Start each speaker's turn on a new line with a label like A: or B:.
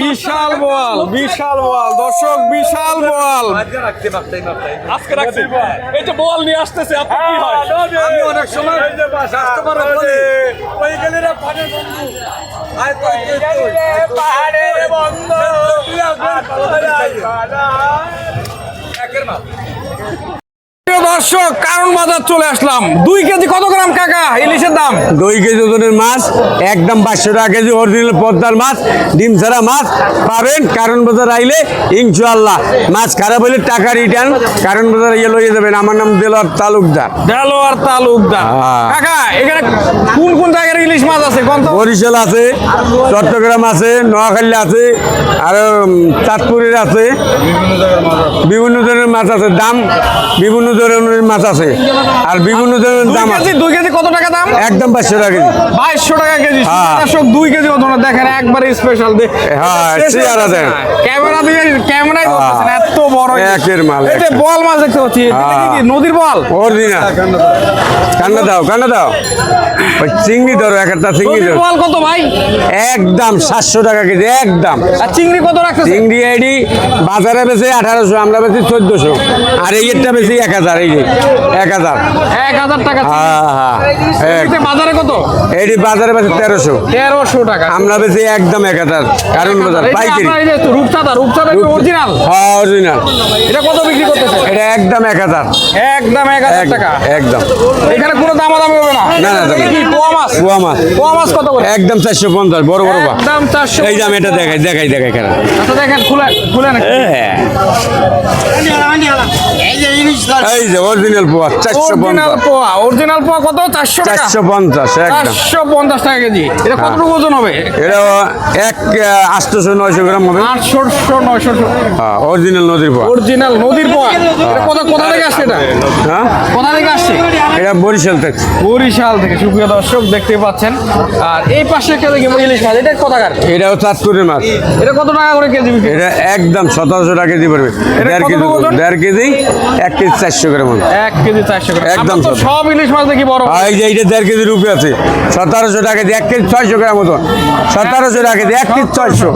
A: বিশাল বল বিশাল বল দর্শক বিশাল বল।
B: আজকে রাখছি। এই যে বল নিয়ে আসতেছে আপনি
A: আমি অনেক সময় ওই গেলে পানের বন্ধু। পাহাড়ের বন্ধু। প্রিয় দর্শক কারণ বাজার চলে আসলাম। দুই কেজি কত গ্রাম কাকা? ইলিশের দাম?
C: দুই কেজি ওজনের মাছ একদম পাঁচশো টাকা কেজি অরিজিনাল পদ্মার মাছ ডিম ছাড়া মাছ পাবেন। কারণ বাজার আইলে ইনশাল্লাহ মাছ খারাপ হলে টাকা রিটার্ন কারণ বাজার ইয়ে লইয়ে যাবেন। আমার নাম দেলোয়ার তালুকদার।
A: দেলোয়ার তালুকদার।
C: হ্যাঁ।
A: কাকা এখানে কোন কোন জায়গার ইলিশ
C: বরিশাল আছে চট্টগ্রাম আছে নোয়াখালী আছে আর চাঁদপুরের আছে। বিভিন্ন ধরনের মাছ আছে দাম বিভিন্ন ধরনের মাছ আছে আর বিভিন্ন ধরনের দাম আছে।
A: দুই কেজি কত টাকা দাম?
C: একদম পাঁচশো টাকা কেজি।
A: বাইশশো টাকা কেজি।
C: হ্যাঁ।
A: দর্শক দুই কেজি ওজন দেখেন একবারে স্পেশাল
C: হ্যাঁ, দেন।
A: ক্যামেরা দিয়ে ক্যামেরাই ধরতেছেন এত বড়।
C: একের মাল,
A: বল মাছ দেখতে পাচ্ছি?
C: হ্যাঁ।
A: নদীর বল?
C: অরিজিনাল। কান্না দাও কান্না দাও। ওই চিংড়ি ধরো এক একটা চিংড়ি
A: নদীর
C: ধরো
A: কত ভাই?
C: একদম সাতশো টাকা কেজি একদম।
A: আর চিংড়ি কত রাখতেছে?
C: চিংড়ি আইডি বাজারে বেশি আঠারোশো আমরা বেশি চোদ্দশো। আর এইটা বেশি এক হাজার এই যে এক হাজার।
A: এক হাজার টাকা
C: হ্যাঁ হ্যাঁ
A: বাজারে কত?
C: এইটি বাজারে বেশি তেরোশো।
A: তেরোশো টাকা।
C: আমরা বেশি একদম এক হাজার। কারণ বাজার পাইকারি।
A: এই রূপচাঁদা রূপচাঁদা অরিজিনাল
C: হ্যাঁ অরিজিনাল
A: এটা কত বিক্রি করতেছে?
C: এটা একদম এক হাজার।
A: একদম এক হাজার
C: এক
A: টাকা।
C: একদম।
A: এখানে কোনো দামাদামি হবে না।
C: না, না,
A: পোয়া মাছ?
C: পোয়া মাছ।
A: পোয়া মাছ কত করে?
C: একদম চারশো পঞ্চাশ বড় বড় বা
A: একদম
C: এই যে এটা দেখাই দেখাই দেখাই কেন
A: আচ্ছা দেখেন খুলে খুলে না।
C: এই যে অরিজিনাল পোয়া চারশো
A: অরিজিনাল পোয়া অরিজিনাল পোয়া কত? চারশো
C: চারশো পঞ্চাশ
A: চারশো পঞ্চাশ টাকা কেজি। এটা কতটুকু ওজন হবে?
C: এটা এক আটশোশো নয়শো গ্রাম হবে।
A: আটশোশো নয়শো
C: হ্যাঁ অরিজিনাল নদীর পোয়া।
A: অরিজিনাল নদীর পোয়া। কোথা কোথা থেকে আসছে এটা?
C: হ্যাঁ?
A: কোথা থেকে আসছে?
C: এটা বরিশাল থেকে।
A: বরিশাল থেকে। সুপ্রিয় দর্শক দেখতে পাচ্ছেন। আর এই পাশে একটা দেখি ইলিশ মাছ। এটা কোথাকার?
C: চাঁদপুরের মাছ।
A: এটা কত টাকা করে কেজি
C: এটা একদম সতেরোশো টাকা কেজি পড়বে।
A: এটা
C: দেড় কেজি দেড় কেজি। এক কেজি চারশো গ্রাম হবে
A: এক কেজি চারশো গ্রাম
C: একদম
A: সব ইলিশ মাছ দেখি বড়।
C: এই যে এইটা দেড় কেজি রুপি আছে। সতেরোশো টাকা দিয়ে এক কেজি ছয়শো গ্রাম মতন। সতেরোশো টাকা দিয়ে এক কেজি ছয়শো।